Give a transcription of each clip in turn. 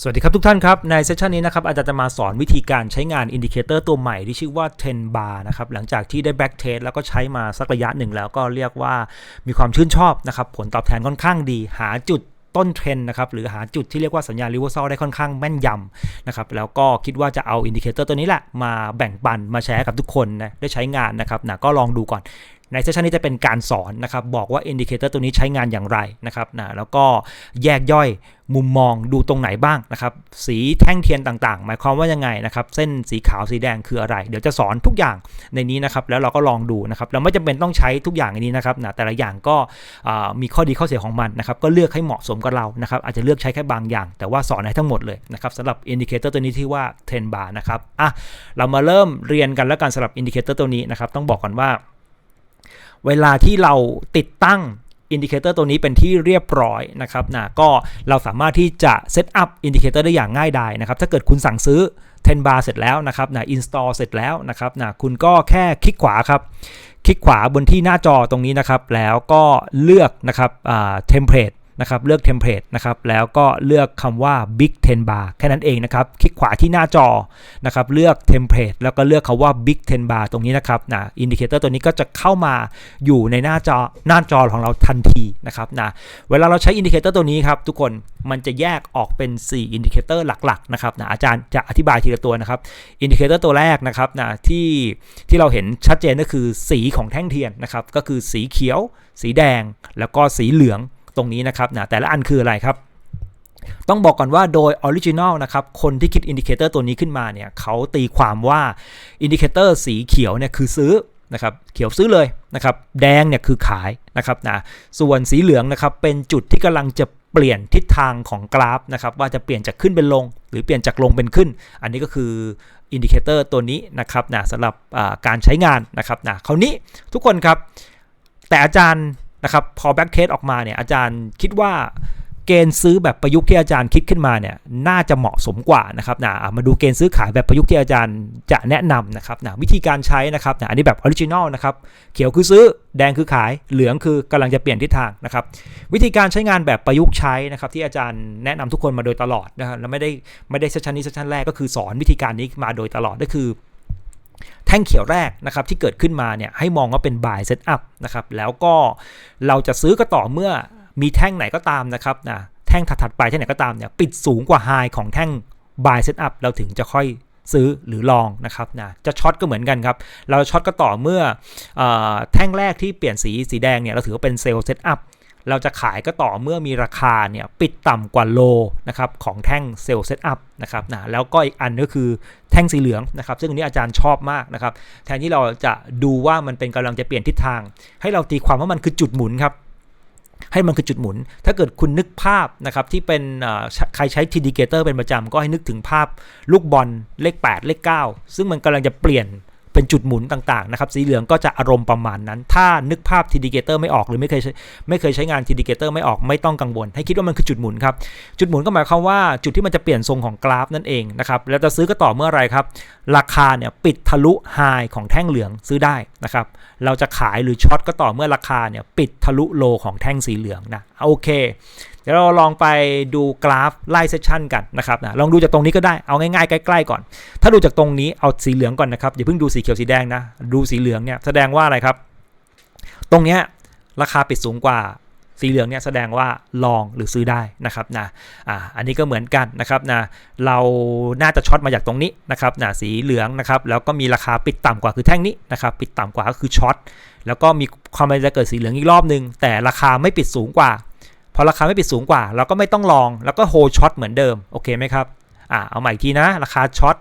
สวัสดีครับทุกท่านครับ ในเซสชันนี้นะครับอาจารย์จะมาสอนวิธีการใช้งานอินดิเคเตอร์ตัวใหม่ที่ชื่อว่า 10 bar นะครับหลังจากที่ได้ back test แล้วก็ใช้มาสักระยะหนึ่งแล้วก็เรียกว่ามีความชื่นชอบนะครับผลตอบแทนค่อนข้างดี หาจุดต้นเทรนนะครับหรือหาจุดที่เรียกว่าสัญญาณ reversal ได้ค่อนข้างแม่นยำนะครับแล้วก็คิดว่าจะเอาอินดิเคเตอร์ตัวนี้แหละมาแบ่งปันมาแชร์กับทุกคนนะได้ใช้งานนะครับนะก็ลองดูก่อน ในเซสชันนี้จะเป็นการสอนนะครับบอกว่าอินดิเคเตอร์ตัวนี้ใช้งานอย่างไรนะครับนะแล้วก็แยกย่อยมุมมองดูตรงไหนบ้างนะครับสีแท่งเทียนต่างๆ หมายความว่ายังไงนะครับเส้นสีขาวสีแดงคืออะไร เดี๋ยวจะสอนทุกอย่างในนี้นะครับแล้วเราก็ลองดูนะครับเราไม่จำเป็นต้องใช้ทุกอย่างในนี้นะครับนะแต่ละอย่างก็มีข้อดีข้อเสียของมันนะครับก็เลือกให้เหมาะสมกับเรานะครับอาจจะเลือกใช้แค่บางอย่าง แต่ว่าสอนให้ทั้งหมดเลยนะครับสำหรับอินดิเคเตอร์ตัวนี้ที่ว่า 10 bar นะครับอะเรามาเริ่มเรียนกันแล้วกันสำหรับอินดิเคเตอร์ตัวนี้นะครับต้องบอกก่อนว่า เวลาที่เราติดตั้งอินดิเคเตอร์ตัวนี้เป็นที่เรียบร้อยนะครับนะก็เราสามารถที่จะเซตอัพอินดิเคเตอร์ได้อย่างง่ายดายนะครับ ถ้าเกิดคุณสั่งซื้อ 10 bar เสร็จแล้วนะครับนะ install เสร็จแล้วนะครับนะคุณก็แค่คลิกขวาครับ คลิกขวาบนที่หน้าจอตรงนี้นะครับ แล้วก็เลือกนะครับอ่า template นะครับเลือกเทมเพลตนะครับแล้วก็เลือกคำว่า Big 10 bar แค่นั้นเองนะครับคลิกขวาที่หน้าจอนะครับเลือกเทมเพลตแล้วก็เลือกคำว่า Big 10 bar ตรงนี้นะครับนะอินดิเคเตอร์ตัวนี้ก็จะเข้ามาอยู่ในหน้าจอหน้าจอของเราทันทีนะครับนะเวลาเราใช้อินดิเคเตอร์ตัวนี้ครับทุกคนมันจะแยกออกเป็น 4 อินดิเคเตอร์หลักๆนะครับนะอาจารย์จะอธิบายทีละตัวนะครับอินดิเคเตอร์ตัวแรกนะครับนะที่ที่เราเห็นชัดเจนก็คือสีของแท่งเทียนนะครับก็คือสีเขียว สีแดงแล้วก็สีเหลือง ตรงนี้นะครับนะแต่ละอันคืออะไรครับต้องบอกก่อนว่าโดยออริจินอลนะครับ คนที่คิดอินดิเคเตอร์ตัวนี้ขึ้นมาเนี่ยเขาตีความว่าอินดิเคเตอร์สีเขียวเนี่ยคือซื้อนะครับเขียวซื้อเลยนะครับแดงเนี่ยคือขายนะครับนะส่วนสีเหลืองนะครับเป็นจุดที่กำลังจะเปลี่ยนทิศทางของกราฟนะครับว่าจะเปลี่ยนจากขึ้นเป็นลง หรือเปลี่ยนจากลงเป็นขึ้น อันนี้ก็คืออินดิเคเตอร์ตัวนี้นะครับนะสำหรับการใช้งานนะครับนะคราวนี้ทุกคนครับแต่อาจารย์ นะครับพอแบ็กเทสออกมาเนี่ยอาจารย์คิดว่าเกณฑ์ซื้อแบบประยุกต์ที่อาจารย์คิดขึ้นมาเนี่ยน่าจะเหมาะสมกว่านะครับนะมาดูเกณฑ์ซื้อขายแบบประยุกต์ที่อาจารย์จะแนะนำนะครับนะวิธีการใช้นะครับนะอันนี้แบบออริจินอลนะครับเขียวคือซื้อแดงคือขายเหลืองคือกำลังจะเปลี่ยนทิศทางนะครับ วิธีการใช้งานแบบประยุกต์ใช้นะครับ ที่อาจารย์แนะนำทุกคนมาโดยตลอดนะครับแล้วไม่ได้ไม่ได้เซสชันนี้เซสชันแรกก็คือสอนวิธีการนี้มาโดยตลอดก็คือ แท่งเขียวแรกนะครับที่เกิดขึ้นมาเนี่ยให้มองว่าเป็น buy set up นะครับแล้วก็เราจะซื้อก็ต่อเมื่อมีแท่งไหนก็ตามนะครับนะแท่งถัดๆไปแท่งไหนก็ตามเนี่ยปิดสูงกว่า high ของแท่ง buy set up เราถึงจะค่อยซื้อหรือลองนะครับนะจะช็อตก็เหมือนกันครับ เราช็อตก็ต่อเมื่อเออแท่งแรกที่เปลี่ยนสีสีแดงเนี่ยเราถือว่าเป็นเซลล์เซตอัพ เราจะขายก็ต่อเมื่อมีราคาเนี่ยปิดต่ำกว่าโลนะครับของแท่งเซลล์เซตอัพนะครับนะแล้วก็อีกอันก็คือแท่งสีเหลืองนะครับซึ่งอันนี้อาจารย์ชอบมากนะครับแทนที่เราจะดูว่ามันเป็นกำลังจะเปลี่ยนทิศทาง ให้เราตีความว่ามันคือจุดหมุนครับให้มันคือจุดหมุน ถ้าเกิดคุณนึกภาพนะครับที่เป็นใครใช้ทีดีเกเตอร์เป็นประจำก็ให้นึกถึงภาพลูกบอลเลข 8 เลข 9 ซึ่งมันกำลังจะเปลี่ยน เป็นจุดหมุนต่างๆนะครับสีเหลืองก็จะอารมณ์ประมาณนั้น ถ้านึกภาพทีดีเกเตอร์ไม่ออกหรือไม่เคยไม่เคยใช้งานทีดีเกเตอร์ไม่ออกไม่ต้องกังวล ให้คิดว่ามันคือจุดหมุนครับจุดหมุนก็หมายความว่าจุดที่มันจะเปลี่ยนทรงของกราฟนั่นเองนะครับแล้วจะซื้อก็ต่อเมื่อไรครับ ราคาเนี่ยปิดทะลุไฮของแท่งเหลืองซื้อได้นะครับเราจะขายหรือช็อตก็ต่อเมื่อราคาเนี่ยปิดทะลุโลของแท่งสีเหลืองนะโอเค ดี๋ยวเราลองไปดูกราฟไล่เซสชันกันนะครับนะลองดูจากตรงนี้ก็ได้เอาง่ายๆใกล้ๆก่อน ถ้าดูจากตรงนี้เอาสีเหลืองก่อนนะครับอย่าเพิ่งดูสีเขียวสีแดงนะดูสีเหลืองเนี่ยแสดงว่าอะไรครับ ตรงเนี้ยราคาปิดสูงกว่าสีเหลืองเนี่ยแสดงว่าลองหรือซื้อได้นะครับนะอ่าอันนี้ก็เหมือนกันนะครับนะเราน่าจะช็อตมาจากตรงนี้นะครับนะสีเหลืองนะครับแล้วก็มีราคาปิดต่ำกว่าคือแท่งนี้นะครับปิดต่ำกว่าก็คือช็อตแล้วก็มีความเป็นจะเกิดสีเหลืองอีกรอบนึงแต่ราคาไม่ปิดสูงกว่า พอราคาไม่ปิดสูงกว่า เราก็ไม่ต้องลองแล้วก็โฮช็อตเหมือนเดิมโอเคไหมครับอ่าเอาใหม่อีกทีนะราคาช็อต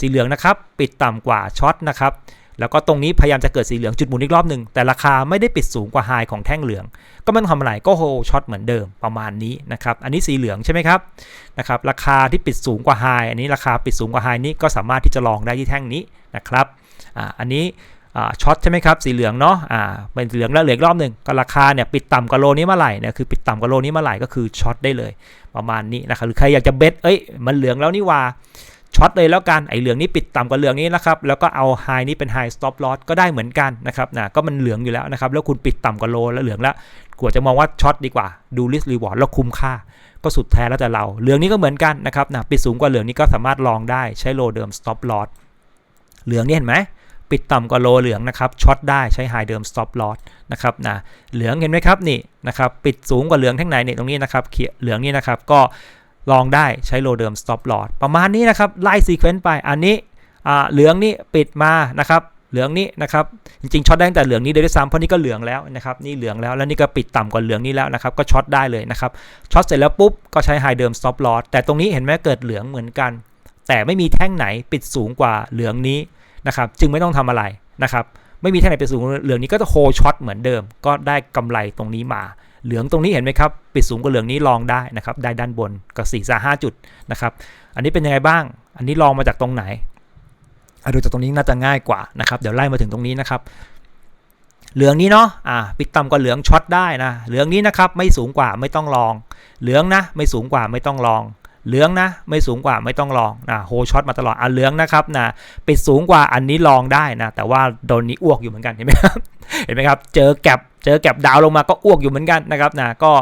สีเหลืองนะครับปิดต่ำกว่าช็อตนะครับแล้วก็ตรงนี้พยายามจะเกิดสีเหลืองจุดหมุนอีกรอบหนึ่งแต่ราคาไม่ได้ปิดสูงกว่าไฮของแท่งเหลือง ก็ไม่ต้องทำอะไรก็โฮช็อตเหมือนเดิมประมาณนี้นะครับอันนี้สีเหลืองใช่ไหมครับนะครับราคาที่ปิดสูงกว่าไฮอันนี้ราคาปิดสูงกว่าไฮนี้ก็สามารถที่จะลองได้ที่แท่งนี้นะครับอ่าอันนี้ ช็อตใช่ไหมครับสีเหลืองเนาะอ่าเป็นสีเหลืองแล้วเหลือรอบหนึ่งก็ราคาเนี่ยปิดต่ำกว่าโลนี้เมื่อไหร่เนี่ยคือปิดต่ำกว่าโลนี้เมื่อไหร่ก็คือช็อตได้เลยประมาณนี้นะครับหรือใครอยากจะเบสเอ้ยมันเหลืองแล้วนี่ว่าช็อตเลยแล้วกันไอ้เหลืองนี้ปิดต่ำกว่าเหลืองนี้นะครับแล้วก็เอาไฮนี้เป็นไฮสต็อปลอสก็ได้เหมือนกันนะครับนะก็มันเหลืองอยู่แล้วนะครับแล้วคุณปิดต่ำกว่าโลแล้วเหลืองแล้วกลัวจะมองว่าช็อตดีกว่าดูลิสต์รีวอร์ดแล้วคุ้มค่า ก็สุดแท้แล้วแต่เรา เหลืองนี้ก็เหมือนกันนะครับนะปิดสูงกว่าเหลืองนี้ก็สามารถลองได้ใช้โลเดิม stop loss เหลืองนี่เห็นไหม ปิดต่ำกว่าโลเหลืองนะครับช็อตได้ใช้ high เดิม stop loss นะครับนะเหลืองเห็นไหมครับนี่นะครับปิดสูงกว่าเหลืองทั้งไหนเนี่ยตรงนี้นะครับเขียเหลืองนี่นะครับก็ลองได้ใช้โลเดิม stop loss ประมาณนี้นะครับไล่ซีเควนต์ไปอันนี้อ่าเหลืองนี่ปิดมานะครับเหลืองนี้นะครับจริงๆช็อตได้ตั้งแต่เหลืองนี้เลยด้วยซ้ำเพราะนี่ก็เหลืองแล้วนะครับนี่เหลืองแล้วแล้วนี่ก็ปิดต่ำกว่าเหลืองนี้แล้วนะครับก็ช็อตได้เลยนะครับช็อตเสร็จแล้วปุ๊บก็ใช้ high เดิม stop loss แต่ตรงนี้เห็นไหมเกิดเหลืองเหมือนกัน แต่ไม่มีแท่งไหนปิดสูงกว่าเหลืองนี้ นะครับจึงไม่ต้องทำอะไรนะครับไม่มีท่งไหนปิดสูงกว่าเหลืองนี้ก็จะโฮช็อตเหมือนเดิม ก็ได้กำไรตรงนี้มา เหลืองตรงนี้เห็นไหมครับ ปิดสูงกว่าเหลืองนี้ลองได้นะครับ ได้ด้านบนกับ4ี่ห้าจุดนะครับอันนี้เป็นยังไงบ้าง อันนี้ลองมาจากตรงไหนอดูจากตรงนี้น่าจะง่ายกว่านะครับ เดี๋ยวไล่มาถึงตรงนี้นะครับ เหลืองนี้เนาะอ่าปิดต่ำกว่าเหลืองช็อตได้นะ เหลืองนี้นะครับไม่สูงกว่าไม่ต้องลอง เหลืองนะไม่สูงกว่าไม่ต้องลอง เหลืองนะ ไม่สูงกว่าไม่ต้องลองนะโฮช็อตมาตลอดอะเหลืองนะครับนะปิดสูงกว่าอันนี้ลองได้นะ แต่ว่าโดนนี้อ้วกอยู่เหมือนกันเห็นไหมครับเห็นไหมครับ เจอแก็บเจอแก็บดาวลงมาก็อ้วกอยู่เหมือนกันนะครับนะก็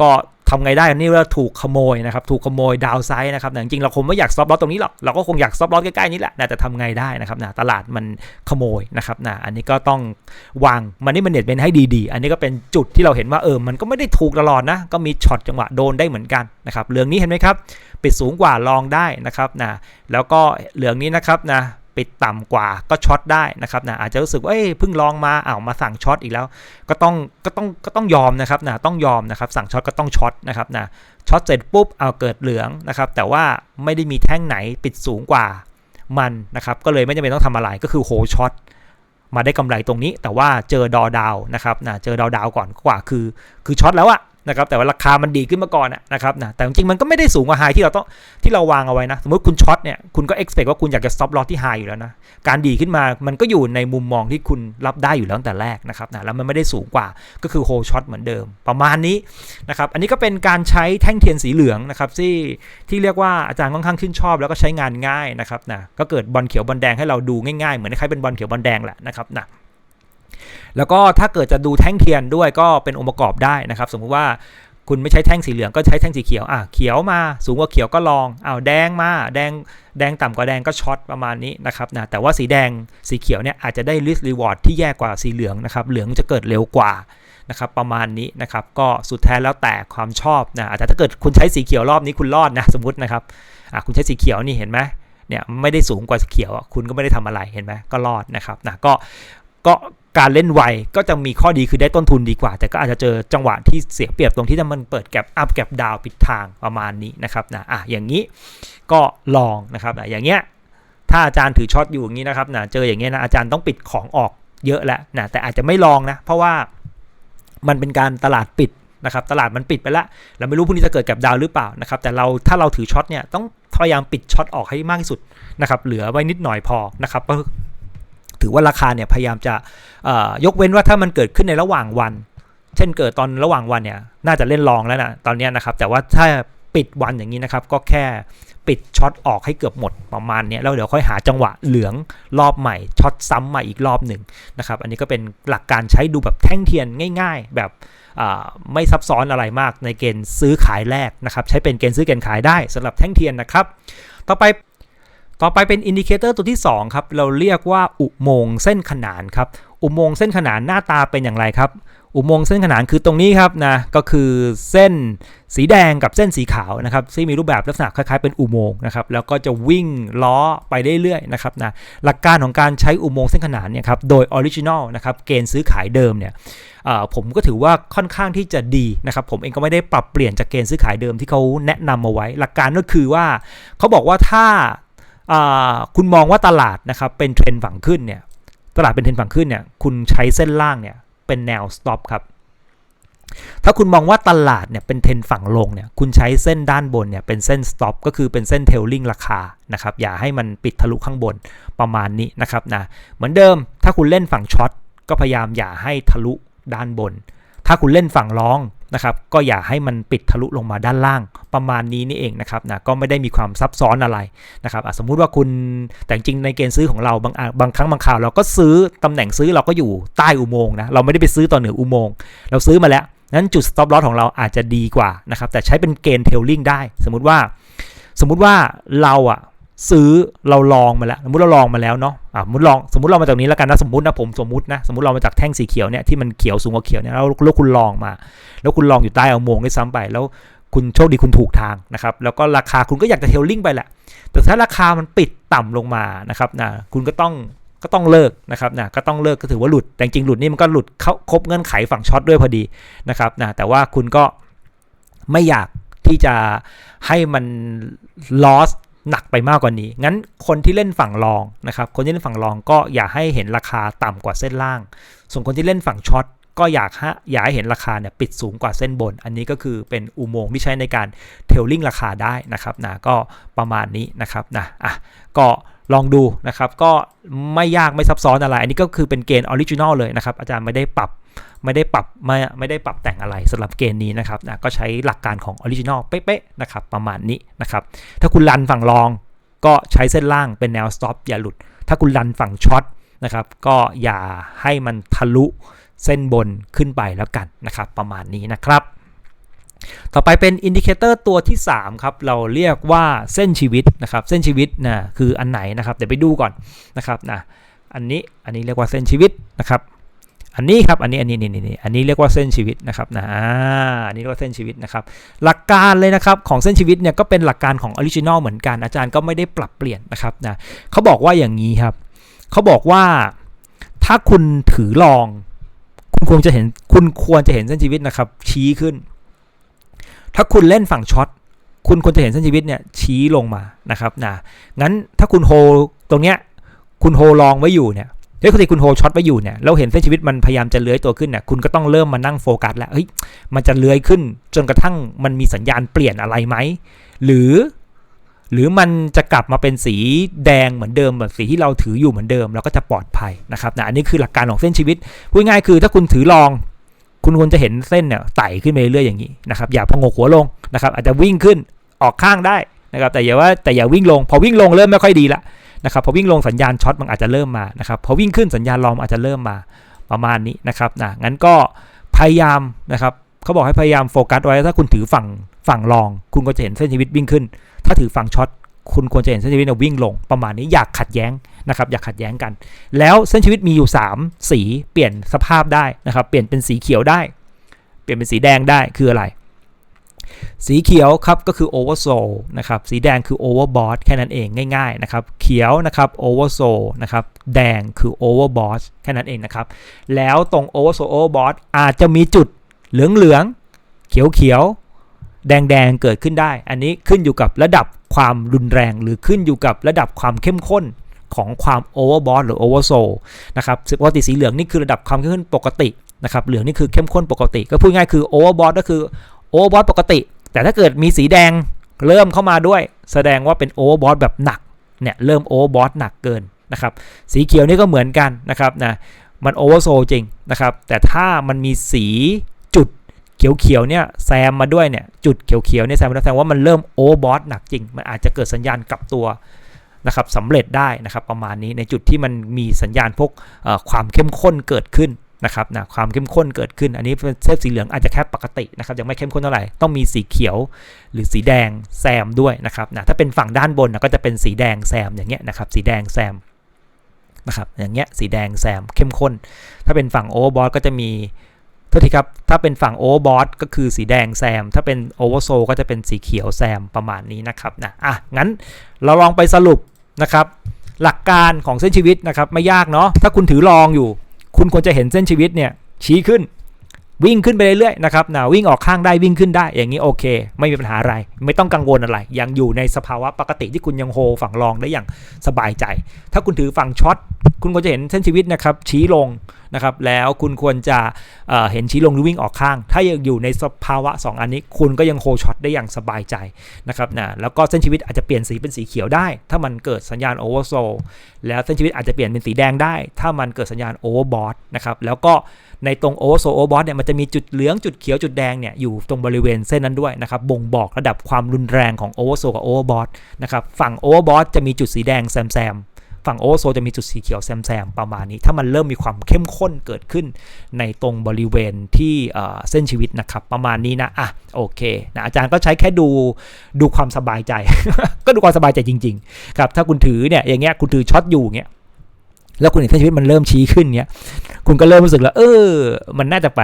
ก็ ทำไงได้นี่ว่าถูกขโมยนะครับถูกขโมยดาวไซด์นะครับนะจริงๆเราคงไม่อยากซอฟต์ลอสตรงนี้หรอกเราก็คงอยากซอฟต์ลอสใกล้ๆนี้แหละแต่ทำไงได้นะครับนะตลาดมันขโมยนะครับนะอันนี้ก็ต้องวางมันนี่มันเน็ตเป็นให้ดีๆ อันนี้ก็เป็นจุดที่เราเห็นว่าเออมันก็ไม่ได้ถูกตลอดนะก็มีช็อตจังหวะโดนได้เหมือนกันนะครับเหลืองนี้เห็นไหมครับปิดสูงกว่าลองได้นะครับนะแล้วก็เหลืองนี้นะครับนะ ปิดต่ำกว่าก็ช็อตได้นะครับนะอาจจะรู้สึกว่าเอ้ยเพิ่งลองมาอ้าวมาสั่งช็อตอีกแล้ว ก็ต้องก็ต้องก็ต้องยอมนะครับนะต้องยอมนะครับสั่งช็อตก็ต้องช็อตนะครับนะช็อตเสร็จปุ๊บเอาเกิดเหลืองนะครับแต่ว่าไม่ได้มีแท่งไหนปิดสูงกว่ามันนะครับก็เลยไม่จำเป็นต้องทำอะไรก็คือโฮช็อตมาได้กำไรตรงนี้ แต่ว่าเจอดอดาวนะครับนะเจอดาวดาวก่อนกว่าคือ คือช็อตแล้วอะ นะครับแต่ว่าราคามันดีขึ้นมาก่อนนะครับนะแต่จริงมันก็ไม่ได้สูงกว่าไฮที่เราต้องที่เราวางเอาไว้นะ สมมติคุณช็อตเนี่ยคุณก็ expect ว่าคุณอยากจะ stop loss ที่ไฮอยู่แล้วนะ การดีขึ้นมามันก็อยู่ในมุมมองที่คุณรับได้อยู่แล้วตั้งแต่แรกนะครับนะแล้วมันไม่ได้สูงกว่าก็คือ hold short เหมือนเดิม ประมาณนี้นะครับอันนี้ก็เป็นการใช้แท่งเทียนสีเหลืองนะครับที่ที่เรียกว่าอาจารย์ค่อนข้างชื่นชอบ แล้วก็ใช้งานง่ายนะครับนะก็เกิดบอลเขียวบอลแดงให้เราดูง่ายๆ เหมือนคล้ายเป็นบอลเขียวบอลแดงแหละนะครับนะ แล้วก็ถ้าเกิดจะดูแท่งเทียนด้วยก็เป็นองค์ประกอบได้นะครับ สมมุติว่าคุณไม่ใช้แท่งสีเหลืองก็ใช้แท่งสีเขียวอะเขียวมาสูงกว่าเขียวก็ลองอ้าวแดงมาแดงแดงต่ำกว่าแดงก็ช็อตประมาณนี้นะครับนะแต่ว่าสีแดงสีเขียวเนี่ยอาจจะได้ risk reward ที่แย่กว่าสีเหลืองนะครับเหลืองจะเกิดเร็วกว่านะครับประมาณนี้นะครับก็สุดแท้แล้วแต่ความชอบนะอาจจะถ้าเกิดคุณใช้สีเขียวรอบนี้คุณรอดนะสมมตินะครับอะคุณใช้สีเขียวนี่เห็นไหมเนี่ยไม่ได้สูงกว่าสีเขียวคุณก็ไม่ได้ทำอะไรเห็นไหมก็รอดนะครับนะก็ก็ การเล่นไวก็จะมีข้อดีคือได้ต้นทุนดีกว่า แต่ก็อาจจะเจอจังหวะที่เสียเปรียบตรงที่มันเปิดแก็บอัพแก็บดาวผิดทางประมาณนี้นะครับนะอะอย่างนี้ก็ลองนะครับนะอย่างเงี้ยถ้าอาจารย์ถือช็อตอยู่อย่างนี้นะครับนะเจออย่างเงี้ยนะอาจารย์ต้องปิดของออกเยอะแล้วนะแต่อาจจะไม่ลองนะเพราะว่ามันเป็นการตลาดปิดนะครับตลาดมันปิดไปแล้วเราไม่รู้พรุ่งนี้จะเกิดแก็บดาวหรือเปล่านะครับแต่เราถ้าเราถือช็อตเนี่ยต้องพยายามปิดช็อตออกให้มากที่สุดนะครับเหลือไว้นิดหน่อยพอนะครับ ถือว่าราคาเนี่ยพยายามจะยกเว้นว่าถ้ามันเกิดขึ้นในระหว่างวัน เช่นเกิดตอนระหว่างวันเนี่ยน่าจะเล่นลองแล้วนะตอนนี้นะครับแต่ว่าถ้าปิดวันอย่างนี้นะครับก็แค่ปิดช็อตออกให้เกือบหมดประมาณนี้แล้วเดี๋ยวค่อยหาจังหวะเหลืองรอบใหม่ช็อตซ้ำมาอีกรอบหนึ่งนะครับอันนี้ก็เป็นหลักการใช้ดูแบบแท่งเทียนง่าย ๆ แบบไม่ซับซ้อนอะไรมากในเกณฑ์ซื้อขายแรกนะครับใช้เป็นเกณฑ์ซื้อเกณฑ์ขายได้สำหรับแท่งเทียนนะครับ ต่อไป ต่อไปเป็นอินดิเคเตอร์ตัวที่ 2 ครับ เราเรียกว่าอุโมงค์เส้นขนานครับ อุโมงค์เส้นขนานหน้าตาเป็นอย่างไรครับ อุโมงค์เส้นขนานคือตรงนี้ครับนะ ก็คือเส้นสีแดงกับเส้นสีขาวนะครับที่มีรูปแบบลักษณะคล้ายๆเป็นอุโมงค์นะครับ แล้วก็จะวิ่งล้อไปเรื่อยๆนะครับนะ หลักการของการใช้อุโมงค์เส้นขนานเนี่ยครับ โดยออริจินอลนะครับเกณฑ์ซื้อขายเดิมเนี่ยผมก็ถือว่าค่อนข้างที่จะดีนะครับ ผมเองก็ไม่ได้ปรับเปลี่ยนจากเกณฑ์ซื้อขายเดิมที่เขาแนะนำมาไว้ หลักการก็คือว่าเขาบอกว่าถ้า คุณมองว่าตลาดนะครับเป็นเทรนด์ฝั่งขึ้นเนี่ยตลาดเป็นเทรนด์ฝั่งขึ้นเนี่ยคุณใช้เส้นล่างเนี่ยเป็นแนว stop ครับถ้าคุณมองว่าตลาดเนี่ยเป็นเทรนด์ฝั่งลงเนี่ยคุณใช้เส้นด้านบนเนี่ยเป็นเส้น stop ก็คือเป็นเส้น tailing ราคานะครับอย่าให้มันปิดทะลุข้างบนประมาณนี้นะครับนะเหมือนเดิมถ้าคุณเล่นฝั่งช็อตก็พยายามอย่าให้ทะลุด้านบน ถ้าคุณเล่นฝั่งลอง นะครับก็อย่าให้มันปิดทะลุลงมาด้านล่างประมาณนี้นี่เองนะครับนะก็ไม่ได้มีความซับซ้อนอะไรนะครับสมมุติว่าคุณแต่จริงในเกณฑ์ซื้อของเราบางบางครั้งบางคราวเราก็ซื้อตำแหน่งซื้อเราก็อยู่ใต้อุโมงค์นะเราไม่ได้ไปซื้อต่อเหนืออุโมงค์เราซื้อมาแล้วนั้นจุด stop loss ของเราอาจจะดีกว่านะครับแต่ใช้เป็นเกณฑ์เทลลิงได้ สมมุติว่า สมมุติว่าเราอะ ซื้อเราลองมาแล้วสมมติเราลองมาแล้วเนาะอ่าสมมติลองสมมติเรามาจากนี้แล้วกันนะสมมตินะผมสมมตินะสมมติเรามาจากแท่งสีเขียวเนี่ยที่มันเขียวสูงกว่าเขียวเนี่ยแล้วแล้วคุณลองมา แล้วคุณลองอยู่ใต้เอาโมงด้วยซ้ำไป แล้วคุณโชคดีคุณถูกทางนะครับแล้วก็ราคาคุณก็อยากจะเทลลิ่งไปแหละ แต่ถ้าราคามันปิดต่ำลงมานะครับนะคุณก็ต้องก็ต้องเลิกนะครับนะก็ต้องเลิกก็ถือว่าหลุดแต่จริงหลุดนี่มันก็หลุดเข้าครบเงื่อนไขฝั่งช็อตด้วยพอดีนะครับนะแต่ว่าคุณก็ไม่อยากที่จะให้มัน loss หนักไปมากกว่านี้ งั้นคนที่เล่นฝั่งรองนะครับ คนที่เล่นฝั่งรองก็อย่าให้เห็นราคาต่ำกว่าเส้นล่าง ส่วนคนที่เล่นฝั่งช็อตก็อยากให้อยากให้เห็นราคาเนี่ยปิดสูงกว่าเส้นบน อันนี้ก็คือเป็นอุโมงค์ที่ใช้ในการเทลลิงราคาได้นะครับนะก็ประมาณนี้นะครับนะอะก็ ลองดูนะครับ ก็ไม่ยากไม่ซับซ้อนอะไร อันนี้ก็คือเป็นเกณฑ์ออริจินอลเลยนะครับ อาจารย์ไม่ได้ปรับไม่ได้ปรับไม่ไม่ได้ปรับแต่งอะไรสำหรับเกณฑ์นี้นะครับนะก็ใช้หลักการของออริจินอลเป๊ะๆนะครับประมาณนี้นะครับ ถ้าคุณรันฝั่งรองก็ใช้เส้นล่างเป็นแนวสต็อปอย่าหลุด ถ้าคุณรันฝั่งช็อตนะครับก็อย่าให้มันทะลุเส้นบนขึ้นไปแล้วกันนะครับ ประมาณนี้นะครับ ต่อไปเป็นอินดิเคเตอร์ตัวที่ 3 ครับ เราเรียกว่าเส้นชีวิตนะครับ เส้นชีวิตนะคืออันไหนนะครับ เดี๋ยวไปดูก่อนนะครับนะอันนี้อันนี้เรียกว่าเส้นชีวิตนะครับ อันนี้ครับอันนี้อันนี้นี่นี่อันนี้เรียกว่าเส้นชีวิตนะครับนะอันนี้เรียกว่าเส้นชีวิตนะครับ หลักการเลยนะครับของเส้นชีวิตเนี่ยก็เป็นหลักการของออริจินอลเหมือนกันอาจารย์ก็ไม่ได้ปรับเปลี่ยนนะครับนะเขาบอกว่าอย่างนี้ครับเขาบอกว่าถ้าคุณถือลอง คุณควรจะเห็นคุณควรจะเห็นเส้นชีวิตนะครับชี้ขึ้น ถ้าคุณเล่นฝั่งช็อตคุณควรจะเห็นเส้นชีวิตเนี่ยชี้ลงมานะครับนะงั้นถ้าคุณโฮตรงเนี้ยคุณโฮลองไว้อยู่เนี่ยเฮ้ยคุณคุณโฮช็อตไว้อยู่เนี่ยเราเห็นเส้นชีวิตมันพยายามจะเลื้อยตัวขึ้นเนี่ยคุณก็ต้องเริ่มมานั่งโฟกัสแล้วเฮ้ยมันจะเลื้อยขึ้นจนกระทั่งมันมีสัญญาณเปลี่ยนอะไรไหมหรือ หรือมันจะกลับมาเป็นสีแดงเหมือนเดิมแบบสีที่เราถืออยู่เหมือนเดิมเราก็จะปลอดภัยนะครับนะอันนี้คือหลักการของเส้นชีวิตพูดง่ายคือถ้าคุณถือลอง คุณควรจะเห็นเส้นเนี่ยไต่ขึ้นไปเรื่อยๆอย่างนี้นะครับอย่าพองกหัวลงนะครับอาจจะวิ่งขึ้นออกข้างได้นะครับแต่อย่าว่าแต่อย่าวิ่งลง พอวิ่งลงเริ่มไม่ค่อยดีละนะครับพอวิ่งลงสัญญาณช็อตมันอาจจะเริ่มมานะครับพอวิ่งขึ้นสัญญาณลองอาจจะเริ่มมาประมาณนี้นะครับนะงั้นก็พยายามนะครับเขาบอกให้พยายามโฟกัสไว้ถ้าคุณถือฝั่งฝั่งลอง คุณก็จะเห็นเส้นชีวิตวิ่งขึ้น ถ้าถือฝั่งช็อต คุณควรจะเห็นเส้นชีวิตเนี่ยวิ่งลงประมาณนี้อยากขัดแย้งนะครับอยากขัดแย้งกัน แล้วเส้นชีวิตมีอยู่ 3 สีเปลี่ยนสภาพได้นะครับเปลี่ยนเป็นสีเขียวได้ เปลี่ยนเป็นสีแดงได้คืออะไร สีเขียวครับก็คือ oversold นะครับสีแดงคือ overbought แค่นั้นเองง่ายๆนะครับเขียวนะครับ oversold นะครับแดงคือ overbought แค่นั้นเองนะครับแล้วตรง oversold overbought อาจจะมีจุดเหลืองๆเขียวๆ แดงๆเกิดขึ้นได้ อันนี้ขึ้นอยู่กับระดับความรุนแรง หรือขึ้นอยู่กับระดับความเข้มข้นของความ overbought หรือ oversold นะครับปกติสีเหลืองนี่คือระดับความเข้มข้นปกตินะครับ เหลืองนี่คือเข้มข้นปกติ ก็พูดง่ายคือ overbought ก็คือ overbought ปกติ แต่ถ้าเกิดมีสีแดงเริ่มเข้ามาด้วย แสดงว่าเป็น overbought แบบหนัก เนี่ยเริ่ม overbought หนักเกินนะครับ สีเขียวนี่ก็เหมือนกันนะครับนะ มัน oversold จริงนะครับ แต่ถ้ามันมีสี ขียวๆเนี่ยแซมมาด้วยเนี่ยจุดเขียวๆเนี่ยแซมมาด้วยแสดงว่ามันเริ่ม overbought หนักจริง มันอาจจะเกิดสัญญาณกลับตัวนะครับสำเร็จได้นะครับประมาณนี้ในจุดที่มันมีสัญญาณพวกความเข้มข้นเกิดขึ้นนะครับนะความเข้มข้นเกิดขึ้น อันนี้เส้นสีเหลืองอาจจะแค่ปกตินะครับยังไม่เข้มข้นเท่าไหร่ต้องมีสีเขียวหรือสีแดงแซมด้วยนะครับนะถ้าเป็นฝั่งด้านบนนะก็จะเป็นสีแดงแซมอย่างเงี้ยนะครับสีแดงแซมนะครับอย่างเงี้ยสีแดงแซมเข้มข้น ถ้าเป็นฝั่งโอเวอร์บอทก็จะมี ทษทีครับ ถ้าเป็นฝั่งโอเวอร์บอทก็คือสีแดงแซม ถ้าเป็นโอเวอร์โซก็จะเป็นสีเขียวแซมประมาณนี้นะครับนะอะงั้นเราลองไปสรุปนะครับ หลักการของเส้นชีวิตนะครับไม่ยากเนาะถ้าคุณถือลองอยู่ คุณควรจะเห็นเส้นชีวิตเนี่ยชี้ขึ้นวิ่งขึ้นไปเรื่อยๆนะครับนะวิ่งออกข้างได้วิ่งขึ้นได้อย่างนี้โอเค ไม่มีปัญหาอะไร ไม่ต้องกังวลอะไร ยังอยู่ในสภาวะปกติที่คุณยังโฮฝั่งรองได้อย่างสบายใจ ถ้าคุณถือฝั่งช็อตคุณก็จะเห็นเส้นชีวิตนะครับชี้ลง นะครับแล้วคุณควรจะเเห็นชี้ลงหรือวิ่งออกข้าง ถ้ายังอยู่ในสภาวะ 2 อันนี้ คุณก็ยังโฮช็อตได้อย่างสบายใจนะครับนะแล้วก็เส้นชีวิตอาจจะเปลี่ยนสีเป็นสีเขียวได้ ถ้ามันเกิดสัญญาณโอเวอร์โซแล้วเส้นชีวิตอาจจะเปลี่ยนเป็นสีแดงได้ ถ้ามันเกิดสัญญาณโอเวอร์บอทนะครับแล้วก็ในตรงโอเวอร์โซโอเวอร์บอทเนี่ยมันจะมีจุดเหลืองจุดเขียวจุดแดงเนี่ยอยู่ตรงบริเวณเส้นนั้นด้วยนะครับบ่งบอกระดับความรุนแรงของโอเวอร์โซกับโอเวอร์บอทนะครับฝั่งโอเวอร์บอทจะมีจุดสีแดงแซมแซม ฝั่งโอโซจะมีจุดสีเขียวแซมๆประมาณนี้ ถ้ามันเริ่มมีความเข้มข้นเกิดขึ้นในตรงบริเวณที่เอ่อเส้นชีวิตนะครับ ประมาณนี้นะอะโอเคนะอาจารย์ก็ใช้แค่ดูดูความสบายใจ ก็ดูความสบายใจจริง ๆ ครับ ถ้าคุณถือเนี่ยอย่างเงี้ยคุณถือช็อตอยู่เงี้ย แล้วคุณเห็นเส้นชีวิตมันเริ่มชี้ขึ้นเงี้ยคุณก็เริ่มรู้สึกแล้ว เออ มันน่าจะไป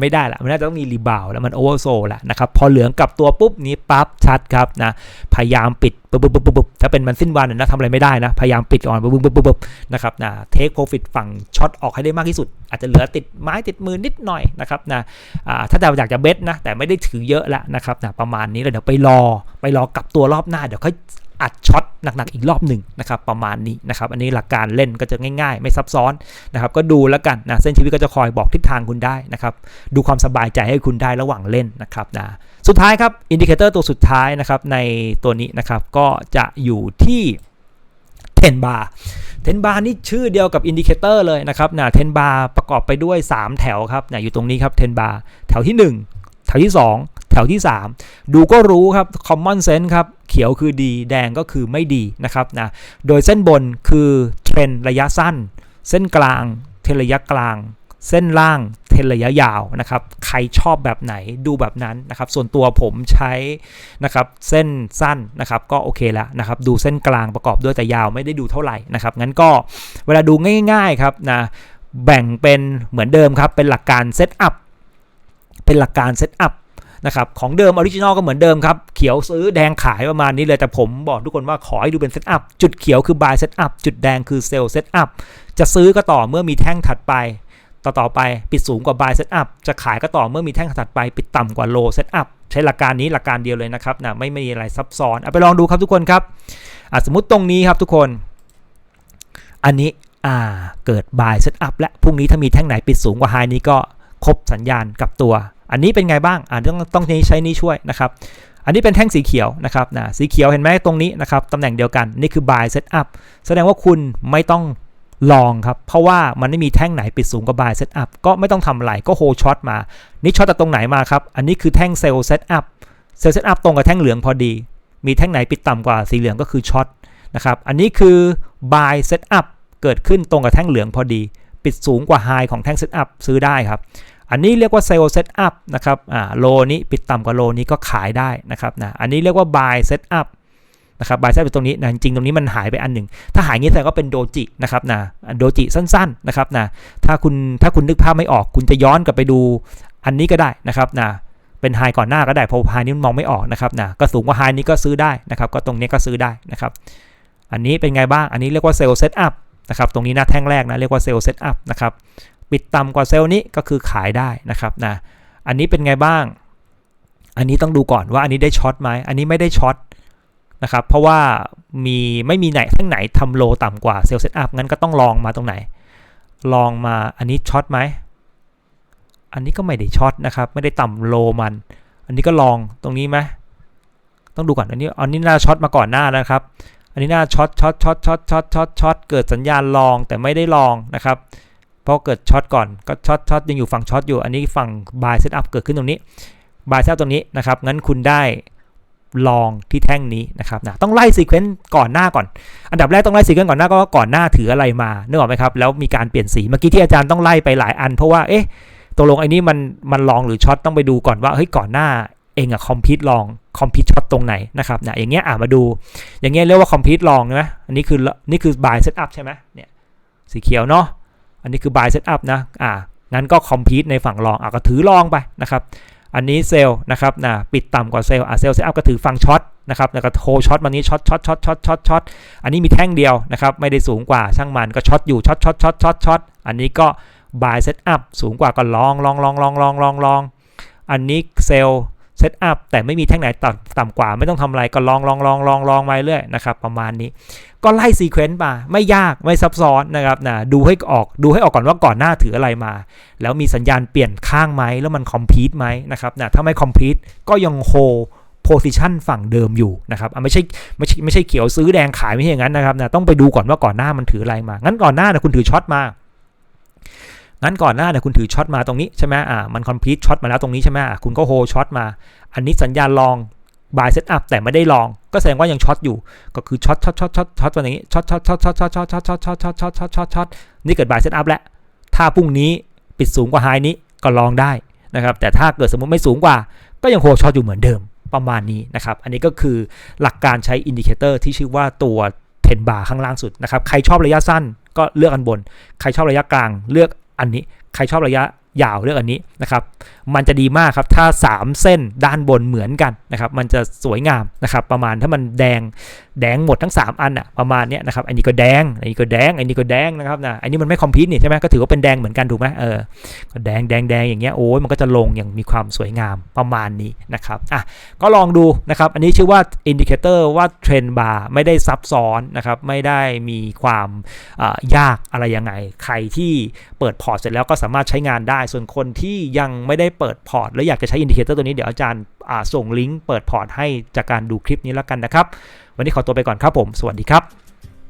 ไม่ได้ละมันน่าจะต้องมีรีบาวแล้วมันโอเวอร์โซลละนะครับ พอเหลืองกลับตัวปุ๊บนี้ปั๊บชัดครับนะ พยายามปิดปุ๊บปุ๊บปุ๊บปุ๊บถ้าเป็นมันสิ้นวันนะทำอะไรไม่ได้นะ พยายามปิดก่อนปุ๊บปุ๊บปุ๊บปุ๊บนะครับนะเทคโปรฟิตฝั่งช็อตออกให้ได้มากที่สุด อาจจะเหลือติดไม้ติดมือนิดหน่อยนะครับนะถ้าจะอยากจะเบสนะ แต่ไม่ได้ถือเยอะละนะครับนะประมาณนี้เลยเดี๋ยวไปรอไปรอกลับตัวรอบหน้าเดี๋ยวค่อย อัดช็อตหนักๆอีกรอบหนึ่งนะครับประมาณนี้นะครับอันนี้หลักการเล่นก็จะง่าย ๆ ไม่ซับซ้อนนะครับก็ดูแล้วกันนะเส้นชีวิตก็จะคอยบอกทิศทางคุณได้นะครับดูความสบายใจให้คุณได้ระหว่างเล่นนะครับนะสุดท้ายครับอินดิเคเตอร์ตัวสุดท้ายนะครับในตัวนี้นะครับก็จะอยู่ที่10บาร์เทนบาร์นี่ชื่อเดียวกับอินดิเคเตอร์เลยนะครับนะเทนบาร์ประกอบไปด้วย 3 แถวครับนะอยู่ตรงนี้ครับเทนบาร์แถวที่ 1 แถวที่ 2 แถวที่ 3 ดูก็รู้ครับ common sense ครับ เขียวคือดี แดงก็คือไม่ดีนะครับนะ โดยเส้นบนคือเทรนระยะสั้น เส้นกลางเทระยะกลาง เส้นล่างเทรนระยะยาวนะครับ ใครชอบแบบไหนดูแบบนั้นนะครับ ส่วนตัวผมใช้นะครับเส้นสั้นนะครับก็โอเคแล้วนะครับ ดูเส้นกลางประกอบด้วยแต่ยาวไม่ได้ดูเท่าไหร่นะครับ งั้นก็เวลาดูง่าย ๆครับนะแบ่งเป็นเหมือนเดิมครับ เป็นหลักการเซตอัพเป็นหลักการเซตอัพ นะครับของเดิมออริจินอลก็เหมือนเดิมครับ เขียวซื้อแดงขายประมาณนี้เลย แต่ผมบอกทุกคนว่าขอให้ดูเป็นเซตอัพจุดเขียวคือ buy set up จุดแดงคือ sell set up จะซื้อก็ต่อเมื่อมีแท่งถัดไป ต่อต่อไปปิดสูงกว่า buy set up จะขายก็ต่อเมื่อมีแท่งถัดไป ปิดต่ำกว่า low set up ใช้หลักการนี้หลักการเดียวเลยนะครับนะไม่มีอะไรซับซ้อนเอาไปลองดูครับทุกคนครับสมมติตรงนี้ครับทุกคน อันนี้อ่าเกิด buy set up และพรุ่งนี้ถ้ามีแท่งไหนปิดสูงกว่า high นี้ก็ครบสัญญาณกับตัว อันนี้เป็นไงบ้างอ่าต้องต้องใช้นี้ช่วยนะครับ อันนี้เป็นแท่งสีเขียวนะครับนะสีเขียวเห็นไหมตรงนี้นะครับตำแหน่งเดียวกันนี่คือ buy set up แสดงว่าคุณไม่ต้องลองครับ เพราะว่ามันไม่มีแท่งไหนปิดสูงกว่า buy set up ก็ไม่ต้องทำอะไรก็โฮช็อตมา นี่ช็อตจากตรงไหนมาครับ อันนี้คือแท่งเซลล์ set up เซลล์ set up ตรงกับแท่งเหลืองพอดี มีแท่งไหนปิดต่ำกว่าสีเหลืองก็คือช็อตนะครับ อันนี้คือ buy set up เกิดขึ้นตรงกับแท่งเหลืองพอดี ปิดสูงกว่า high ของแท่ง set up ซื้อได้ครับ อันนี้เรียกว่าเซลล์เซตอัพนะครับอ่าโลนี้ปิดต่ำกว่าโลนี้ก็ขายได้นะครับนะอันนี้เรียกว่า buy set up นะครับ buy set up ตรงนี้นะจริงตรงนี้มันหายไปอันหนึ่ง ถ้าหายงี้แสดงว่าเป็นโดจินะครับนะโดจิสั้นๆนะครับนะถ้าคุณถ้าคุณนึกภาพไม่ออก คุณจะย้อนกลับไปดูอันนี้ก็ได้นะครับนะเป็นไฮก่อนหน้าก็ได้เพราะไฮนี้มันมองไม่ออกนะครับนะก็สูงกว่าไฮนี้ก็ซื้อได้นะครับ ก็ตรงนี้ก็ซื้อได้นะครับ อันนี้เป็นไงบ้างอันนี้เรียกว่าเซลล์เซตอัพนะครับตรงนี้นะแท่งแรกนะเรียกว่าเซลล์เซตอัพนะครับ ปิดต่ำกว่าเซลล์นี้ก็คือขายได้นะครับนะอันนี้เป็นไงบ้าง อันนี้ต้องดูก่อนว่าอันนี้ได้ช็อตไหมอันนี้ไม่ได้ช็อตนะครับเพราะว่ามีไม่มีไหนแท่งไหนทำโลต่ำกว่าเซลล์เซตอัพงั้นก็ต้องลองมาตรงไหน ลองมาอันนี้ช็อตไหมอันนี้ก็ไม่ได้ช็อตนะครับไม่ได้ต่ำโลมัน อันนี้ก็ลองตรงนี้ไหมต้องดูก่อนอันนี้อันนี้น่าช็อตมาก่อนหน้านะครับ อันนี้น่าช็อตช็อตช็อตช็อตช็อตช็อตช็อตเกิดสัญญาณลองแต่ไม่ได้ลองนะครับ เพราะเกิดช็อตก่อนก็ช็อตช็อตยังอยู่ฝั่งช็อตอยู่ อันนี้ฝั่ง buy set up เกิดขึ้นตรงนี้ buy set up ตรงนี้นะครับ งั้นคุณได้ลองที่แท่งนี้นะครับนะต้องไล่ซีเควนต์ก่อนหน้าก่อน อันดับแรกต้องไล่ซีเควนต์ก่อนหน้าก็ว่าก่อนหน้าถืออะไรมานึกออกไหมครับ แล้วมีการเปลี่ยนสี เมื่อกี้ที่อาจารย์ต้องไล่ไปหลายอัน เพราะว่า เอ๊ะตกลงไอ้นี้มันมันลองหรือช็อตต้องไปดูก่อนว่า เฮ้ย ก่อนหน้าเองอะคอมพิวต์ลองคอมพิวต์ช็อตตรงไหนนะครับนะอย่างเงี้ยอ่ามาดู อย่างเงี้ยเรียกว่าคอมพิวต์ลองใช่ไหมอันนี้คือ นี่คือ buy set up ใช่ไหมเนี่ย สีเขียวเนาะ อันนี้คือ buy set up นะอ่างั้นก็ compete ในฝั่งรองอะก็ถือรองไปนะครับอันนี้เซลล์นะครับนะปิดต่ำกว่าเซลล์อะเซลล์ set up ก็ถือฝั่งช็อตนะครับแล้วก็โฮช็อตมานี้ช็อตช็อตช็อตช็อตช็อตช็อตอันนี้มีแท่งเดียวนะครับไม่ได้สูงกว่าช่างมันก็ช็อตอยู่ช็อตช็อตช็อตช็อตช็อตอันนี้ก็ buy set up สูงกว่าก็ลองลองลองลองลองลองลองอันนี้เซลล์ เซตอัพแต่ไม่มีแท่งไหนต่ำต่ำกว่า ไม่ต้องทำอะไรก็ลองลองลองลองลองมาเรื่อยนะครับประมาณนี้ ก็ไล่ซีเควนต์มาไม่ยากไม่ซับซ้อนนะครับนะดูให้ออกดูให้ออกก่อนว่าก่อนหน้าถืออะไรมา แล้วมีสัญญาณเปลี่ยนข้างไหมแล้วมันคอมพีทไหมนะครับนะถ้าไม่คอมพีทก็ยังโฮโพซิชันฝั่งเดิมอยู่นะครับไม่ใช่ไม่ใช่ไม่ใช่เขียวซื้อแดงขายไม่ใช่อย่างนั้นนะครับนะต้องไปดูก่อนว่าก่อนหน้ามันถืออะไรมา งั้นก่อนหน้านะคุณถือช็อตมา งั้นก่อนหน้าเนี่ยคุณถือช็อตมาตรงนี้ใช่ไหมอ่ามันคอมพลีทช็อตมาแล้วตรงนี้ใช่ไหมอ่าคุณก็โฮช็อตมา อันนี้สัญญาณลอง buy set up แต่ไม่ได้ลอง ก็แสดงว่ายังช็อตอยู่ ก็คือช็อตช็อตช็อตช็อตช็อตวันนี้ช็อตช็อตช็อตช็อตช็อตช็อตช็อตช็อตช็อตช็อตช็อตช็อตช็อตช็อตนี่เกิด buy set up แล้วถ้าพรุ่งนี้ปิดสูงกว่าไฮนี้ก็ลองได้นะครับ แต่ถ้าเกิดสมมติไม่สูงกว่า ก็ยังโฮช็อตอยู่เหมือนเดิมประมาณนี้นะครับ อันนี้ก็คือหลักการใช้อินดิเคเตอร์ที่ชื่อว่าตัวเทนบาร์ข้างล่างสุดนะครับ ใครชอบระยะสั้นก็เลือกอันบน ใครชอบระยะกลางเลือก อันนี้ใครชอบระยะ ยาวเลือกอันนี้นะครับมันจะดีมากครับถ้า 3 เส้นด้านบนเหมือนกันนะครับมันจะสวยงามนะครับประมาณถ้ามันแดงแดงหมดทั้ง 3 อันอะประมาณเนี้ยนะครับอันนี้ก็แดงอันนี้ก็แดงอันนี้ก็แดงนะครับนะอันนี้มันไม่คอมพิวต์นี่ใช่ไหมก็ถือว่าเป็นแดงเหมือนกันถูกไหมเออก็แดงแดงแดงอย่างเงี้ยโอ้ยมันก็จะลงอย่างมีความสวยงามประมาณนี้นะครับอะก็ลองดูนะครับอันนี้ชื่อว่าอินดิเคเตอร์ว่าเทรนบาร์ไม่ได้ซับซ้อนนะครับไม่ได้มีความยากอะไรยังไงใครที่เปิดพอร์ตเสร็จแล้วก็สามารถใช้งานได้ส่วนคนที่ยังไม่ได้เปิดพอร์ต แล้วอยากจะใช้อินดิเคเตอร์ตัวนี้เดี๋ยวอาจารย์ส่งลิงก์เปิดพอร์ตให้จากการดูคลิปนี้แล้วกันนะครับ วันนี้ขอตัวไปก่อนครับผม สวัสดีครับ